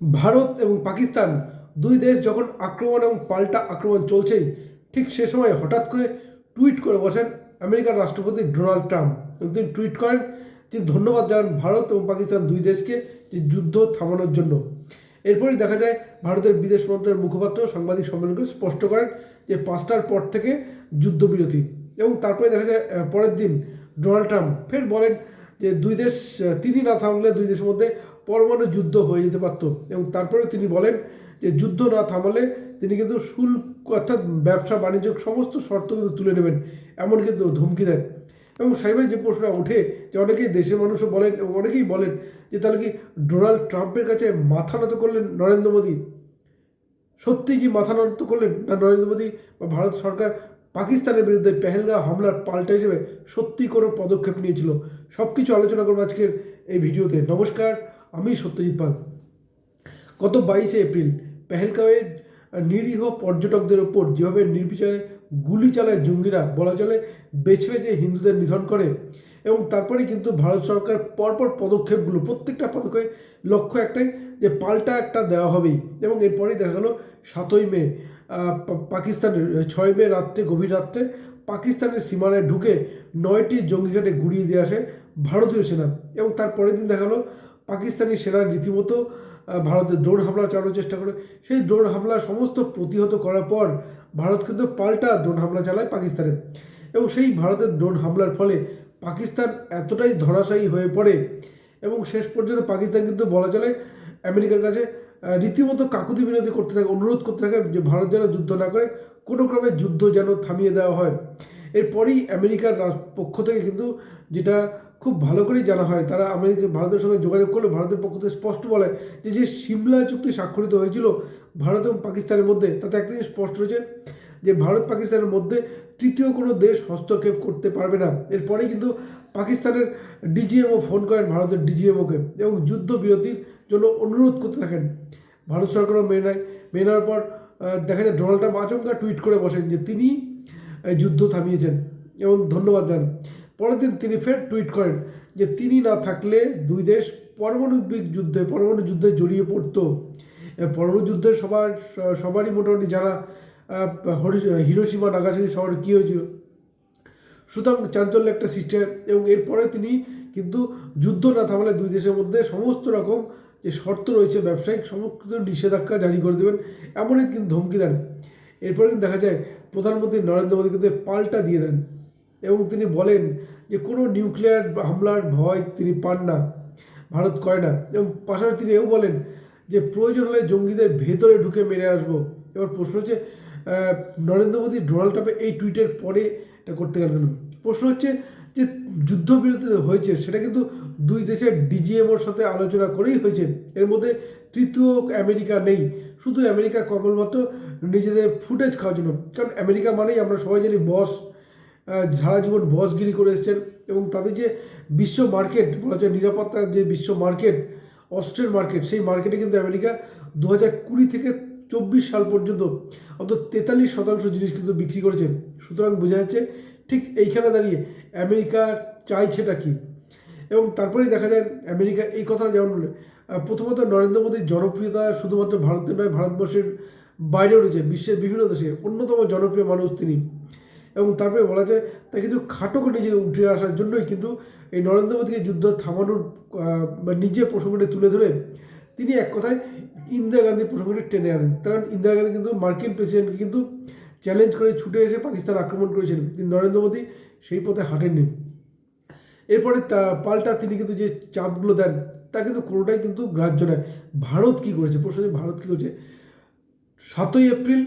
ভারত এবং পাকিস্তান দুই দেশ যখন আক্রমণ এবং পাল্টা আক্রমণ চলছেই ঠিক সে সময় হঠাৎ করে টুইট করে বসেন আমেরিকার রাষ্ট্রপতি ডোনাল্ড ট্রাম্প। তিনি টুইট করেন যে, ধন্যবাদ জানান ভারত এবং পাকিস্তান দুই দেশকে যে যুদ্ধ থামানোর জন্য। এরপরই দেখা যায়, ভারতের বিদেশ মন্ত্রণালয়ের মুখপাত্র সাংবাদিক সম্মেলন করে স্পষ্ট করেন যে, পাঁচটার পর থেকে যুদ্ধবিরতি। এবং তারপরে দেখা যায় পরের দিন ডোনাল্ড ট্রাম্প ফের বলেন যে, দুই দেশ তিনি না থামলে দুই দেশের মধ্যে পরমাণু যুদ্ধ হয়ে যেতে পারত। এবং তারপরেও তিনি বলেন যে যুদ্ধ না থামালে তিনি কিন্তু শুল্ক অর্থাৎ ব্যবসা, বাণিজ্য সমস্ত শর্ত কিন্তু তুলে নেবেন, এমন কিন্তু ধমকি দেন। এবং সাইবাই যে প্রশ্নটা ওঠে যে অনেকেই দেশের মানুষও বলেন এবং অনেকেই বলেন যে তাহলে কি ডোনাল্ড ট্রাম্পের কাছে মাথা নত করলেন নরেন্দ্র মোদী? সত্যি কি মাথা নত করলেন না নরেন্দ্র মোদী? বা ভারত সরকার পাকিস্তানের বিরুদ্ধে পেহেলগাঁও হামলার পাল্টা হিসেবে সত্যি কোনো পদক্ষেপ নিয়েছিল? সব কিছু আলোচনা করব আজকের এই ভিডিওতে। নমস্কার আমি সত্যজিৎ পাল। গত বাইশে এপ্রিল পেহেলগাঁওয়ে নিরীহ পর্যটকদের ওপর যেভাবে নির্বিচারে গুলি চালায় জঙ্গিরা, বলা চলে বেছে বেছে হিন্দুদের নিধন করে এবং তারপরে কিন্তু ভারত সরকার পরপর পদক্ষেপগুলো, প্রত্যেকটা পদক্ষেপে লক্ষ্য একটাই যে পাল্টা একটা দেওয়া হবেই এবং এরপরেই দেখা গেলো সাতই মে পাকিস্তানের, ছয় মে রাত্রে, গভীর রাত্রে পাকিস্তানের সীমানায় ঢুকে নয়টি জঙ্গিঘাটে গুড়িয়ে দিয়ে আসে ভারতীয় সেনা এবং তার পরের দিন দেখা গেলো পাকিস্তানি সেনা রীতিমতো ভারতের ড্রোন হামলা চালানোর চেষ্টা করে। সেই ড্রোন হামলা সমস্ত প্রতিহত করার পর ভারত কিন্তু পাল্টা ড্রোন হামলা চালায় পাকিস্তানে। এবং সেই ভারতের ড্রোন হামলার ফলে পাকিস্তান এতটাই ধরাশায়ী হয়ে পড়ে এবং শেষ পর্যন্ত পাকিস্তান কিন্তু বলা চলে আমেরিকার কাছে রীতিমতো কাকুতি বিনতি করতে থাকে, অনুরোধ করতে থাকে যে ভারত যেন যুদ্ধ না করে কোনো ক্রমে যুদ্ধ যেন থামিয়ে দেওয়া হয়। এরপরেই আমেরিকার পক্ষ থেকে কিন্তু যেটা খুব ভালো করেই জানা হয়। তারা আমেরিকা ভারতের সঙ্গে যোগাযোগ করলে ভারতের পক্ষ থেকে স্পষ্ট বলে যে যে সিমলা চুক্তি স্বাক্ষরিত হয়েছিল ভারত এবং পাকিস্তানের মধ্যে, তাতে একটা জিনিস স্পষ্ট রয়েছে যে, ভারত পাকিস্তানের মধ্যে তৃতীয় কোনো দেশ হস্তক্ষেপ করতে পারবে না। এরপরেই কিন্তু পাকিস্তানের ডিজিএমও ফোন করেন ভারতের ডিজিএমওকে এবং যুদ্ধবিরতির জন্য অনুরোধ করতে থাকেন। ভারত সরকারও মেনে নেয়। মেনে নেওয়ার পর দেখা যায় ডোনাল্ড ট্রাম্প আচমকা টুইট করে বসেন যে, তিনি যুদ্ধ থামিয়েছেন এবং ধন্যবাদ জানান। পরের দিন তিনি ফের টুইট করেন যে তিনি না থাকলে দুই দেশ পারমাণবিক যুদ্ধে, পরমাণু যুদ্ধে জড়িয়ে পড়তো। পরমাণু যুদ্ধের সবার, সবারই মোটামুটি যারা হিরোসীমা নাগাসাকি শহরে কী হয়েছিল? সুতরাং চাঞ্চল্য একটা সিস্টেম এবং এরপরে তিনি কিন্তু যুদ্ধ না থামালে দুই দেশের মধ্যে সমস্ত রকম যে শর্ত রয়েছে ব্যবসায়িক, সমস্ত নিষেধাজ্ঞা জারি করে দেবেন, এমনই কিন্তু ধমকি দেন। এরপরে কিন্তু দেখা যায় প্রধানমন্ত্রী নরেন্দ্র মোদী কিন্তু পাল্টা দিয়ে দেন। এবং তিনি বলেন যে কোনো নিউক্লিয়ার হামলার ভয় তিনি পান না, ভারত করে না। এবং পাশাপাশি তিনি এও বলেন যে প্রয়োজন হলে জঙ্গিদের ভেতরে ঢুকে মেরে আসব। এবার প্রশ্ন হচ্ছে নরেন্দ্র মোদী ডোনাল্ড ট্রাম্পের এই টুইটের পরে এটা করতে গেলেন প্রশ্ন হচ্ছে যে যুদ্ধবিরতি হয়েছে, সেটা কিন্তু দুই দেশের ডিজিএমওর সাথে আলোচনা করেই হয়েছে। এর মধ্যে তৃতীয় আমেরিকা নেই, শুধু আমেরিকা কেবলমাত্র নিজেদের ফুটেজ খাওয়ার জন্য। কারণ আমেরিকা মানেই আমরা সবাই জানি বস। সারা জীবন বসগিরি করে এসেছেন এবং তাদের যে বিশ্ব মার্কেট, বলা যায় নিরাপত্তার যে বিশ্ব মার্কেট অস্ট্রেল মার্কেট, সেই মার্কেটে কিন্তু আমেরিকা দু হাজার কুড়ি থেকে চব্বিশ সাল পর্যন্ত অন্তত তেতাল্লিশ শতাংশ জিনিস কিন্তু বিক্রি করেছে সুতরাং বোঝা যাচ্ছে ঠিক এইখানে দাঁড়িয়ে আমেরিকা চাইছেটা কি? এবং তারপরেই দেখা যায় আমেরিকা এই কথাটা যেমন বলে প্রথমত নরেন্দ্র মোদীর জনপ্রিয়তা শুধুমাত্র ভারতের নয়, ভারতবর্ষের বাইরে রয়েছে, বিশ্বের বিভিন্ন দেশে অন্যতম জনপ্রিয় মানুষ তিনি। এবং তারপরে বলা যায় তা কিন্তু খাটো করে নিজে উঠে আসার জন্যই কিন্তু এই নরেন্দ্র মোদীকে যুদ্ধ থামানোর বা নিজে প্রসঙ্গটি তুলে ধরে তিনি এক কথায় ইন্দিরা গান্ধীর প্রসঙ্গটি টেনে আনেন। কারণ ইন্দিরা গান্ধী কিন্তু মার্কিন প্রেসিডেন্টকে কিন্তু চ্যালেঞ্জ করে ছুটে এসে পাকিস্তান আক্রমণ করেছিলেন কিন্তু নরেন্দ্র মোদী সেই পথে হাঁটেননি। এরপরে তা, পাল্টা তিনি কিন্তু যে চাপগুলো দেন, তা কিন্তু কোনোটাই কিন্তু গ্রাহ্য নয়। ভারত কী করেছে? প্রশ্ন ভারত কী করেছে? সাতই এপ্রিল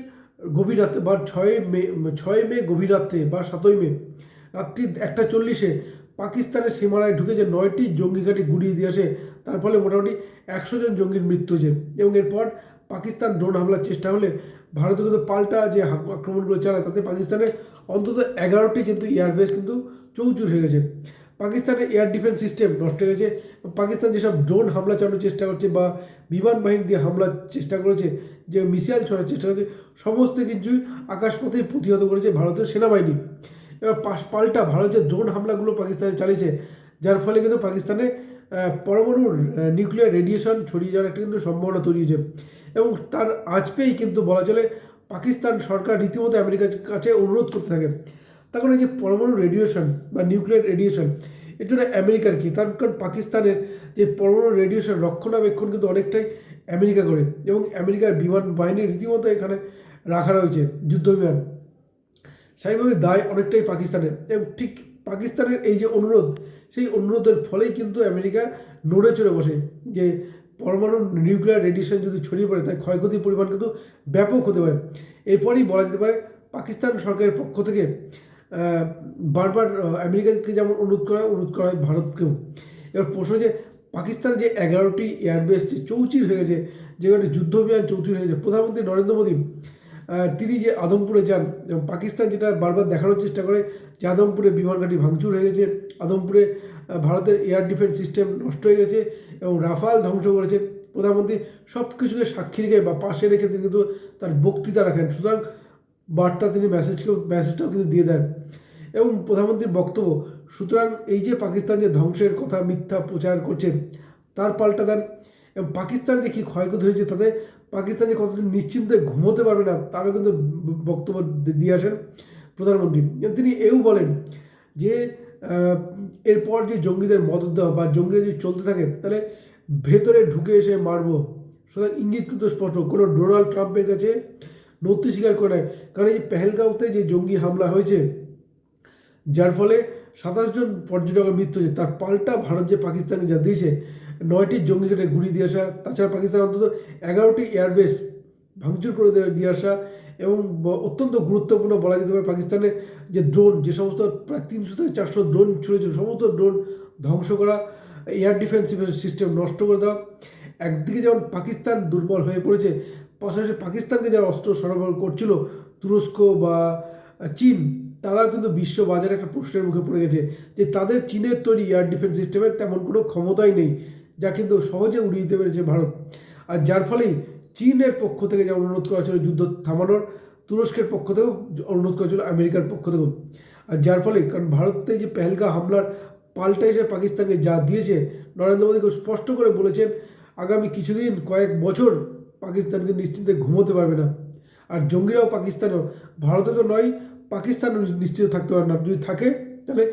গভীর রাতে বা ছয় মে ছয় মে গভীর রাত্রে বা সাতই মে রাত্রি একটা চল্লিশে পাকিস্তানের সীমানায় ঢুকে যে নয়টি জঙ্গি ঘাঁটি গুড়িয়ে দিয়ে আসে, তার ফলে মোটামুটি একশো জন জঙ্গির মৃত্যু হয়েছে। এবং এরপর পাকিস্তান ড্রোন হামলার চেষ্টা হলে ভারত কিন্তু পাল্টা যে আক্রমণগুলো চালায়, তাতে পাকিস্তানের অন্তত এগারোটি কিন্তু এয়ারবেস কিন্তু চৌচুর হয়ে গেছে। পাকিস্তানের এয়ার ডিফেন্স সিস্টেম নষ্ট হয়ে গেছে। পাকিস্তান যেসব ড্রোন হামলা চালানোর চেষ্টা করছে বা বিমান বাহিনী দিয়ে হামলার চেষ্টা করেছে যে মিসাইল ছড়ার চেষ্টা করেছে সমস্ত কিছুই আকাশপথেই প্রতিহত করেছে ভারতের সেনাবাহিনী। এবার পাশ, পাল্টা ভারত যে ড্রোন হামলাগুলো পাকিস্তানে চালিয়েছে, যার ফলে কিন্তু পাকিস্তানে পরমাণু নিউক্লিয়ার রেডিয়েশন ছড়িয়ে যাওয়ার একটা কিন্তু সম্ভাবনা তৈরি হয়েছে। এবং তার আজ পেয়েই কিন্তু বলা চলে পাকিস্তান সরকার রীতিমতো আমেরিকার কাছে অনুরোধ করতে থাকে। কারণ এই যে পরমাণু রেডিয়েশন বা নিউক্লিয়ার রেডিয়েশন এর জন্য আমেরিকার কি? তার কারণ পাকিস্তানের যে পরমাণু রেডিয়েশন রক্ষণাবেক্ষণ কিন্তু অনেকটাই আমেরিকা করে। এবং আমেরিকার বিমান বাহিনী রীতিমতো এখানে রাখা রয়েছে যুদ্ধ বিমান। স্বাভাবিকভাবে দায় অনেকটাই পাকিস্তানের। এবং ঠিক পাকিস্তানের এই যে অনুরোধ, সেই অনুরোধের ফলেই কিন্তু আমেরিকা নড়ে চড়ে বসে যে পরমাণু নিউক্লিয়ার রেডিয়েশন যদি ছড়িয়ে পড়ে তাই ক্ষয়ক্ষতির পরিমাণ কিন্তু ব্যাপক হতে পারে। এরপরেই বলা যেতে পারে, পাকিস্তান সরকারের পক্ষ থেকে বারবার আমেরিকাকে যেমন অনুরোধ করা অনুরোধ করা হয় ভারতকেও। এবার প্রশ্ন যে পাকিস্তানের যে এগারোটি এয়ারবেস যে চৌচির হয়ে গেছে, যেখানে যুদ্ধ অভিযান চৌচির হয়ে গেছে, প্রধানমন্ত্রী নরেন্দ্র মোদী তিনি যে আদমপুরে যান এবং পাকিস্তান যেটা বারবার দেখানোর চেষ্টা করে যে আদমপুরে বিমান ঘাঁটি ভাঙচুর হয়ে গেছে, আদমপুরে ভারতের এয়ার ডিফেন্স সিস্টেম নষ্ট হয়ে গেছে এবং রাফাল ধ্বংস করেছে, প্রধানমন্ত্রী সব কিছুকে সাক্ষী রেখে বা পাশে রেখে তিনি কিন্তু তার বক্তৃতা রাখেন। সুতরাং বার্তা তিনি মেসেজকেও মেসেজটাও কিন্তু দিয়ে দেন। এবং প্রধানমন্ত্রীর বক্তব্য সুতরাং এই যে পাকিস্তান যে ধ্বংসের কথা মিথ্যা প্রচার করছে, তার পাল্টা দেন। এবং পাকিস্তান যে কী ক্ষয়ক্ষতি হয়েছে, তাতে পাকিস্তান যে কতদিন নিশ্চিন্তে ঘুমোতে পারবে না, তারও কিন্তু বক্তব্য দিয়ে আসেন প্রধানমন্ত্রী। তিনি এও বলেন যে এরপর যে জঙ্গিদের মদত দেওয়া বা জঙ্গিরা যদি চলতে থাকে, তাহলে ভেতরে ঢুকে এসে মারবো। সুতরাং ইঙ্গিত কিন্তু স্পষ্ট, কোনো ডোনাল্ড ট্রাম্পের কাছে নথি স্বীকার করে নেয় কারণ এই পেহেলগাঁওতে যে জঙ্গি হামলা হয়েছে, যার ফলে সাতাশ জন পর্যটকের মৃত্যু হয়েছে। তার পাল্টা ভারত যে পাকিস্তানকে যা দিয়েছে, নয়টি জঙ্গি ঘাটে ঘুরিয়ে দিয়ে আসা, তাছাড়া পাকিস্তান অন্তত এগারোটি এয়ারবেস ভাঙচুর করে দিয়ে আসা এবং অত্যন্ত গুরুত্বপূর্ণ বলা যেতে পারে পাকিস্তানের যে ড্রোন যে সমস্ত প্রায় তিনশো থেকে চারশো ড্রোন ছুড়েছিল, সমস্ত ড্রোন ধ্বংস করা এয়ার ডিফেন্স সিস্টেম নষ্ট করে দেওয়া। একদিকে যেমন পাকিস্তান দুর্বল হয়ে পড়েছে, পাশাপাশি পাকিস্তানকে যারা অস্ত্র সরবরাহ করছিল, তুরস্ক বা চীন তারাও কিন্তু বিশ্ব বাজারে একটা প্রশ্নের মুখে পড়ে গেছে যে তাদের চীনের তৈরি এয়ার ডিফেন্স সিস্টেমের তেমন কোনো ক্ষমতাই নেই, যা কিন্তু সহজে উড়িয়ে দিতে পেরেছে ভারত। আর যার ফলেই চীনের পক্ষ থেকে যেমন অনুরোধ করা ছিল যুদ্ধ থামানোর, তুরস্কের পক্ষ থেকেও অনুরোধ করা ছিল আমেরিকার পক্ষ থেকেও। আর যার ফলে কারণ ভারতে যে পেহেলগা হামলার পাল্টা এসে পাকিস্তানকে যা দিয়েছে, নরেন্দ্র মোদী খুব স্পষ্ট করে বলেছেন, আগামী কিছুদিন, কয়েক বছর পাকিস্তানকে নিশ্চিন্তে ঘুমোতে পারবে না। আর জঙ্গিরাও পাকিস্তানেও, ভারতে তো নয় পাকিস্তানও নিশ্চিত থাকতে পারে না। যদি থাকে, তাহলে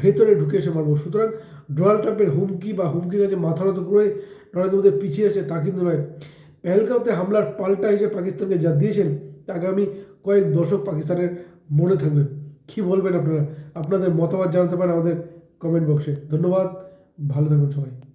ভেতরে ঢুকে এসে মারবো। সুতরাং ডোনাল্ড ট্রাম্পের হুমকি বা হুমকির কাছে মাথা নত করে নরেন্দ্র মোদী পিছিয়ে আছে তা কিন্তু নয়। পেহেলগাঁওতে হামলার পাল্টা হিসেবে পাকিস্তানকে যা দিয়েছেন, তা আগামী কয়েক দশক পাকিস্তানের মনে থাকবে। কী বলবেন আপনারা? আপনাদের মতামত জানাতে পারেন আমাদের কমেন্ট বক্সে ধন্যবাদ। ভালো থাকবেন সবাই।